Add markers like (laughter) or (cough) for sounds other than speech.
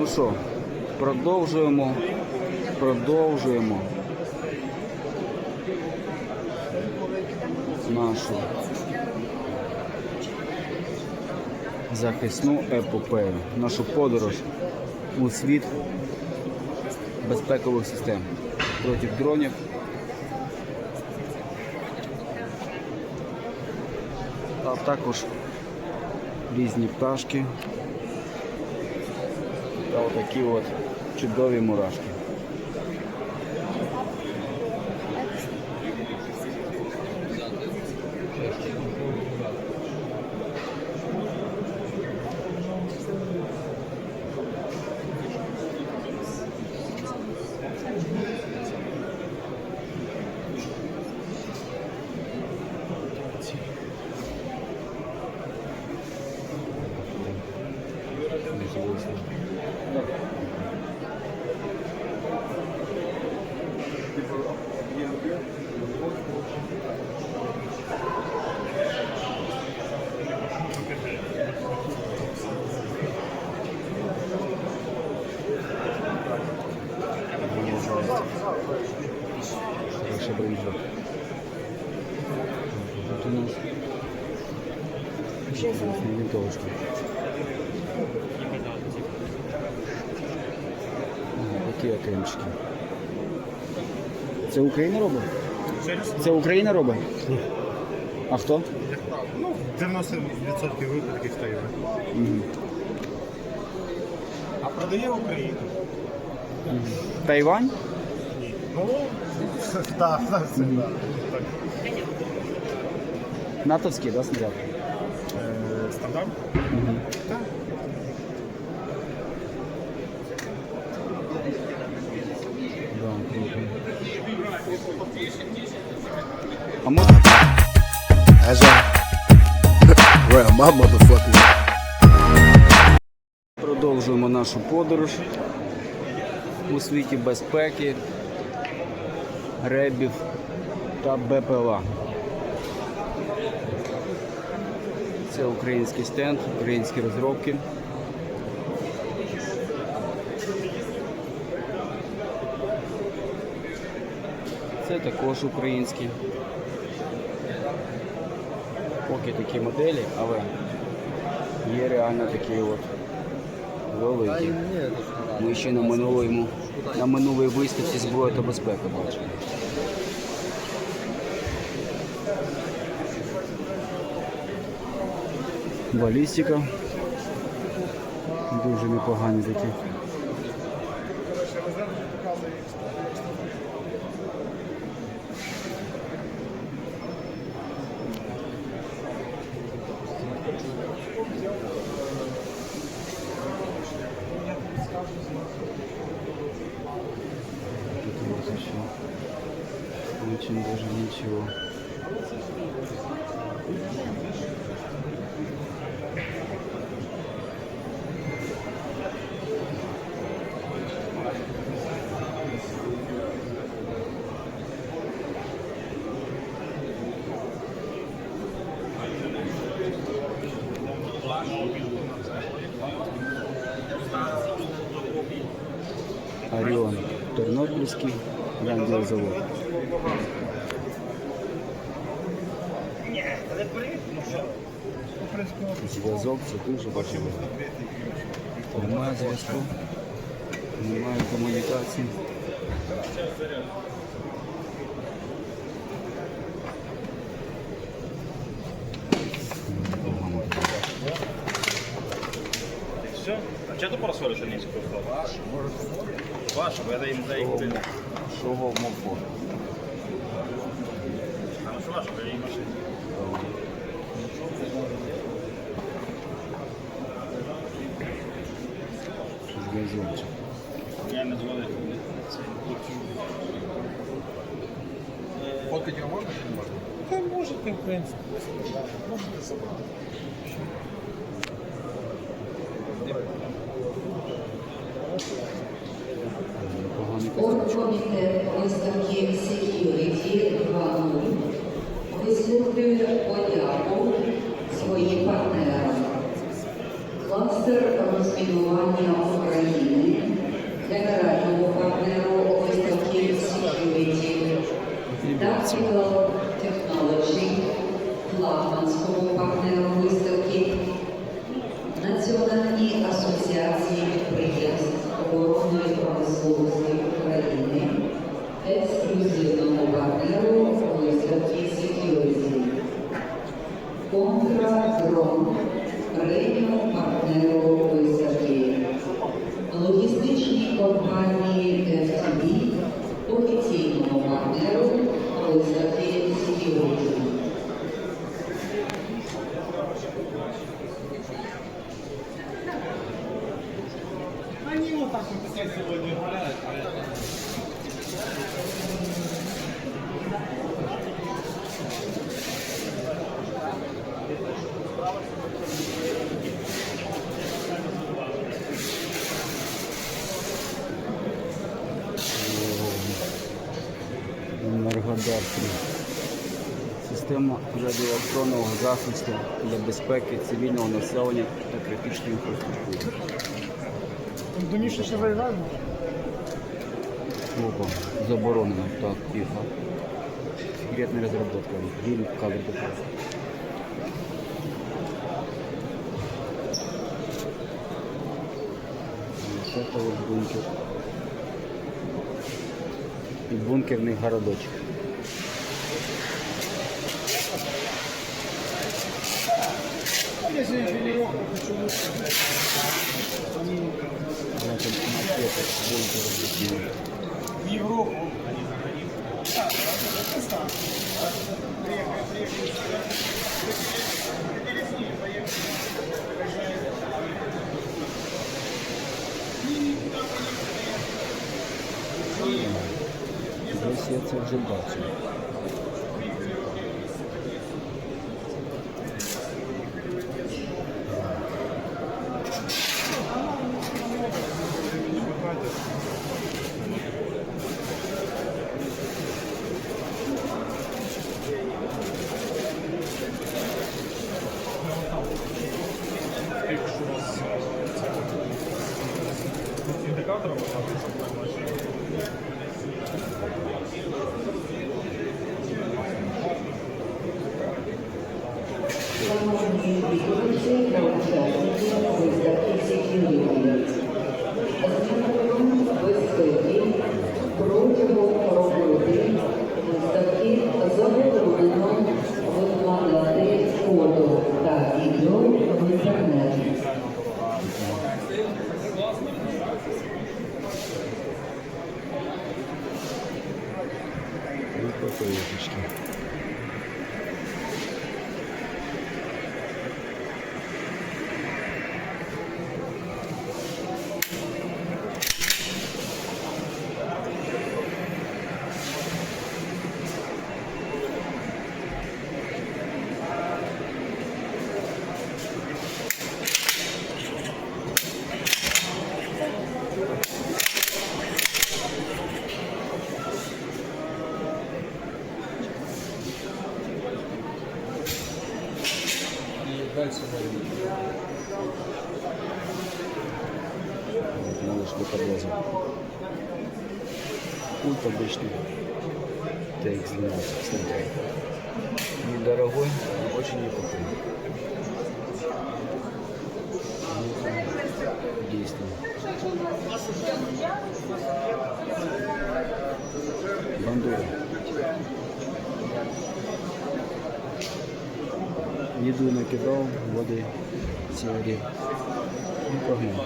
Ну що, продовжуємо. Продовжуємо нашу захисну епопею, нашу подорож у світ безпекових систем проти дронів. А також різні пташки та отакі от чудові мурашки. Хороший винтовочка. Такі окремчики. Це Україна робить? Це Україна робить? А хто? Ну, 90% випадків Тайвань. Мгм. А продає Україну? Тайвань? Ні. Ну, (laughs) так, так, так. Так. Натовський, да, снаряд? Е, Стандарт? Так. Да, круто. А може As I (laughs) round my motherfucking продовжуємо нашу подорож у світі безпеки, ребів та БПЛА. Це український стенд, українські розробки. Це також українські. Поки такі моделі, але є реально такі от великі. Ми ще на минулому, на минулій виставці зброя та безпека бачили. Балістика. Дуже непогані такі. Очень даже ничего. Тернопільський радіозавод. Зв'язок це дуже важливо. Немає зв'язку, немає комунікації. Все? А чого ти просолиш низько? Ваш. Ваш, бо я їм за їх пильно. Шого мовко. А ну що ваш, бо я їм машину. Зв'язочок. Я не згоден. Фоткать його можна чи не можна? Та можете, в принципі. Можете забрати. Оргкомітет такі Security 2.0 висловлює подяку своїм партнерам. Кластер розмінування Pedro 3. Система радіоелектронного захисту для безпеки цивільного населення та критичної інфраструктури. До Миши ще заїжджаємо? Опа, заборонено. Так, тихо. Секретная разработка. Фильм, кадр. Вот это бункер. И бункерный городочек. Я сегодня тренировку хочу Значит, макеты бункера. в Европу. Десь я це вже бачив. Шановні відвідувачі та учасники виставки Вот, малыш не подлазил. Пульт обычный. TX12, кстати. Недорогой, но очень неплохой. Ну, Действует. Бандура. Еду накидал, воды, теории. Ну, погнал.